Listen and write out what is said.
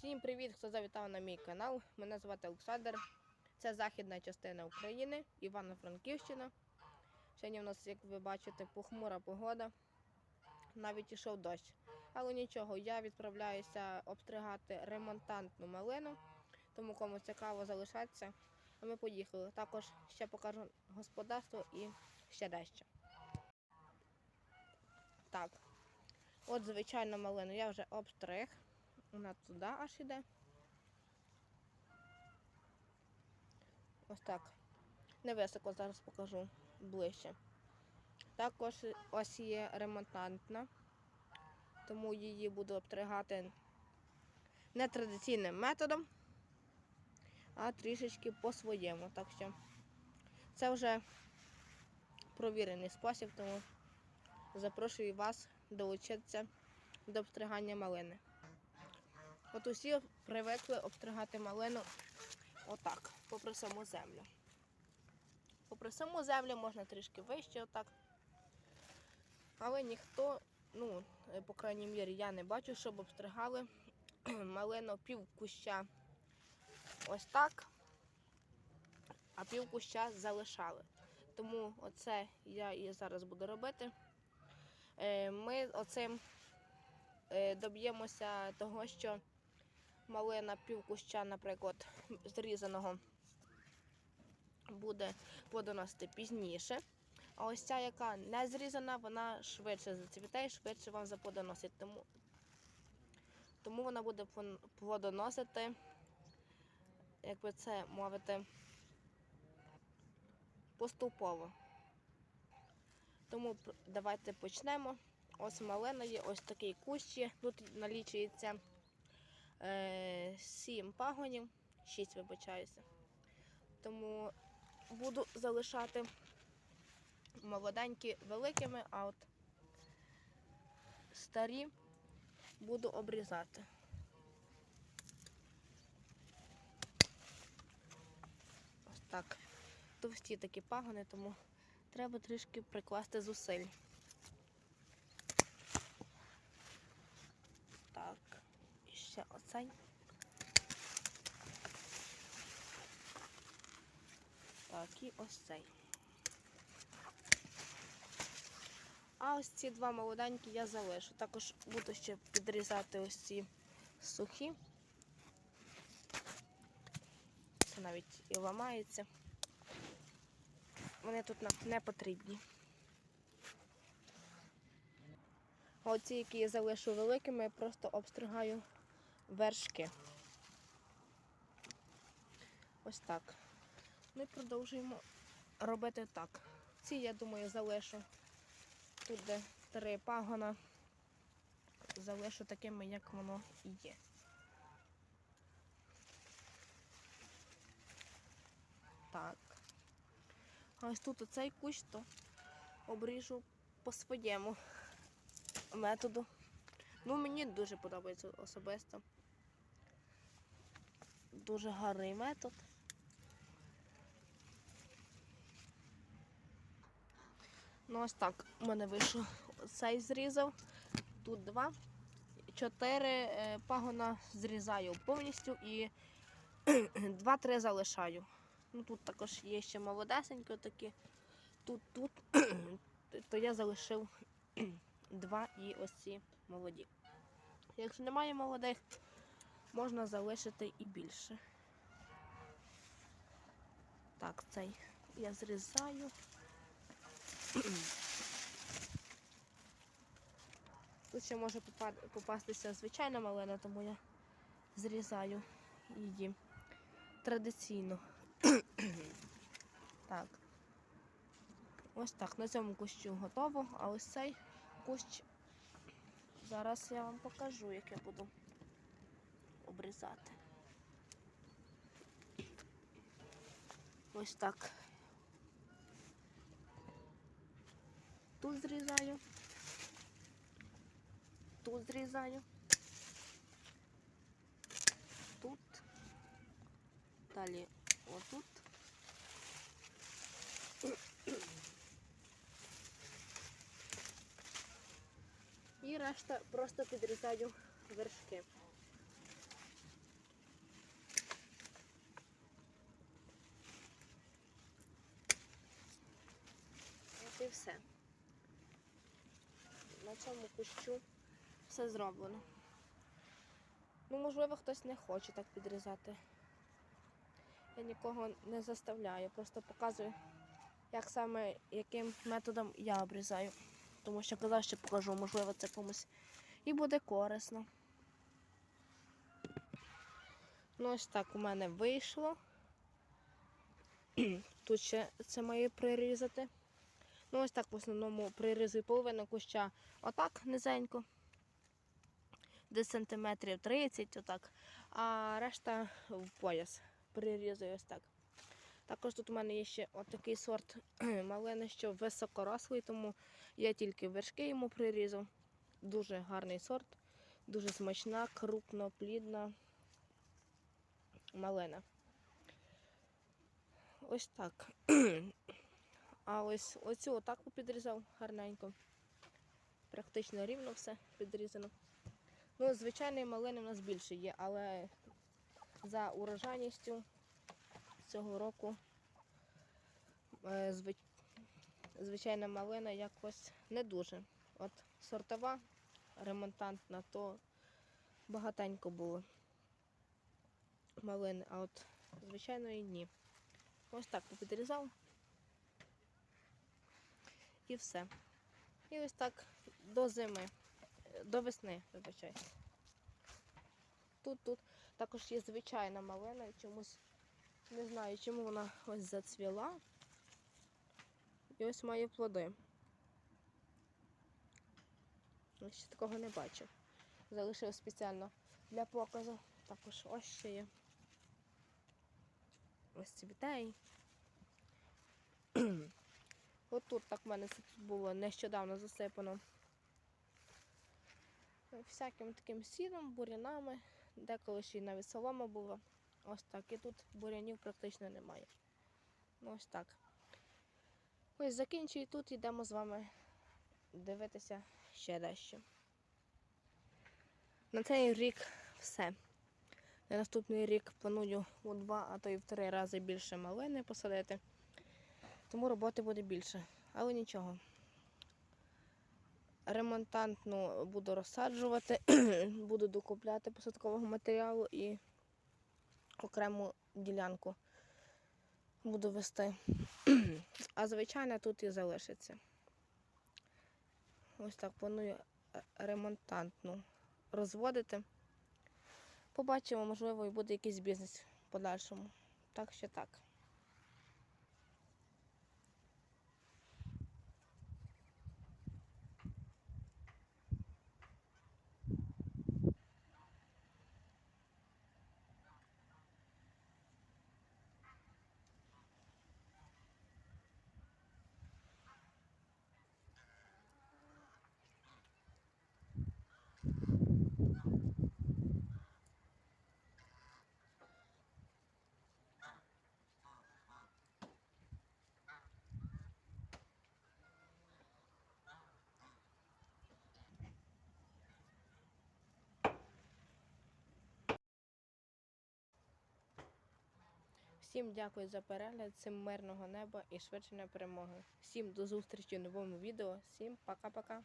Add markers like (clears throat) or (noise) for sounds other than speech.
Всім привіт, хто завітав на мій канал. Мене звати Олександр. Це західна частина України, Івано-Франківщина. Сьогодні в нас, як ви бачите, похмура погода. Навіть ішов дощ. Але нічого, я відправляюся обстригати ремонтантну малину. Тому кому цікаво залишатися. А ми поїхали. Також ще покажу господарство і ще дещо. Так. От, звичайно, малину я вже обстриг. Вона туди аж іде. Ось так. Невисоко зараз покажу ближче. Також ось є ремонтантна, тому її буду обстригати не традиційним методом, а трішечки по-своєму. Так що це вже провірений спосіб, тому запрошую вас долучитися до обстригання малини. От усі привикли обстригати малину отак, попри саму землю. Попри саму землю можна трішки вище отак. Але ніхто, ну, по крайній мірі, я не бачу, щоб обстригали (clears throat) малину пів куща ось так, а пів куща залишали. Тому оце я і зараз буду робити. Е, Ми оцим е, доб'ємося того, що малина півкуща, наприклад, зрізаного буде плодоносити пізніше. А ось ця, яка не зрізана, вона швидше зацвіте і швидше вам заплодоносить. Тому, тому вона буде плодоносити, як би це мовити, поступово. Тому давайте почнемо. Ось малина є, ось такий кущ. Тут налічується 7 пагонів, 6 вибачаюся. Тому буду залишати молоденькі великими, а от старі буду обрізати. Ось так. Товсті такі пагони, тому треба трішки прикласти зусиль. Так, ще оцей. Так, і ось цей. А ось ці два молоденькі я залишу. Також буду ще підрізати ось ці сухі. Це навіть і ламається. Вони тут нам не потрібні. Оці, які я залишу великими, я просто обстригаю вершки. Ось так. Ми продовжуємо робити так. Ці, я думаю, залишу тут, де три пагона, залишу такими, як воно і є. Так. А ось тут оцей кущ, то обріжу по своєму методу. Ну, мені дуже подобається особисто. Дуже гарний метод. Ну, ось так у мене вийшов цей зрізав. Тут два. Чотири е, пагона зрізаю повністю і (clears throat) два-три залишаю. Ну, тут також є ще молодесенькі такі. Тут, тут, (clears throat) то я залишив (clears throat) два і ось ці молоді. Якщо немає молодих, можна залишити і більше. Так, цей я зрізаю. Тут ще може попастися звичайна малина, тому я зрізаю її традиційно. (coughs) так. Ось так, на цьому кущу готово, а ось цей кущ зараз я вам покажу, як я буду обрізати. Ось так. Тут зрізаю. Тут зрізаю. Тут. Далі отут. І решта просто підрізаю вершки. Все. На цьому кущу все зроблено. Ну, можливо, хтось не хоче так підрізати. Я нікого не заставляю, просто показую, як саме, яким методом я обрізаю. Тому що казав, що покажу, можливо, це комусь і буде корисно. Ну, ось так у мене вийшло. (clears throat) Тут ще це має прирізати. Ну, ось так в основному прирізую половину куща отак низенько. Десь сантиметрів 30, отак. А решта в пояс прирізую ось так. Також тут у мене є ще отакий сорт (clears throat) малини, що високорослий, тому я тільки вершки йому прирізав. Дуже гарний сорт, дуже смачна, крупноплідна малина. Ось так. (clears throat) А ось оцю отак підрізав гарненько. Практично рівно все підрізано. Ну, звичайної малини в нас більше є, але за урожайністю цього року е, звичайна малина якось не дуже. От сортова, ремонтантна, то багатенько було малини, а от звичайної ні. Ось так підрізав. І все. І ось так до зими, до весни, вибачай. Тут, тут також є звичайна малина, чомусь не знаю, чому вона ось зацвіла. І ось має плоди. Я ще такого не бачив. Залишив спеціально для показу. Також ось ще є. Ось цвітей. От тут так в мене це тут було нещодавно засипано. Всяким таким сіном, бурянами, деколи ще й навіть солома була. Ось так. І тут бурянів практично немає. Ну ось так. Ось закінчую тут йдемо з вами дивитися ще дещо. На цей рік все. На наступний рік планую у два, а то й в три рази більше малини посадити. Тому роботи буде більше. Але нічого. Ремонтантну буду розсаджувати, (clears throat) буду докупляти посадкового матеріалу і окрему ділянку буду вести. (clears throat) А звичайно тут і залишиться. Ось так планую е, ремонтантну розводити. Побачимо, можливо, і буде якийсь бізнес в подальшому. Так що так. Всім дякую за перегляд, всім мирного неба і швидше перемоги. Всім до зустрічі в новому відео. Всім пока-пока.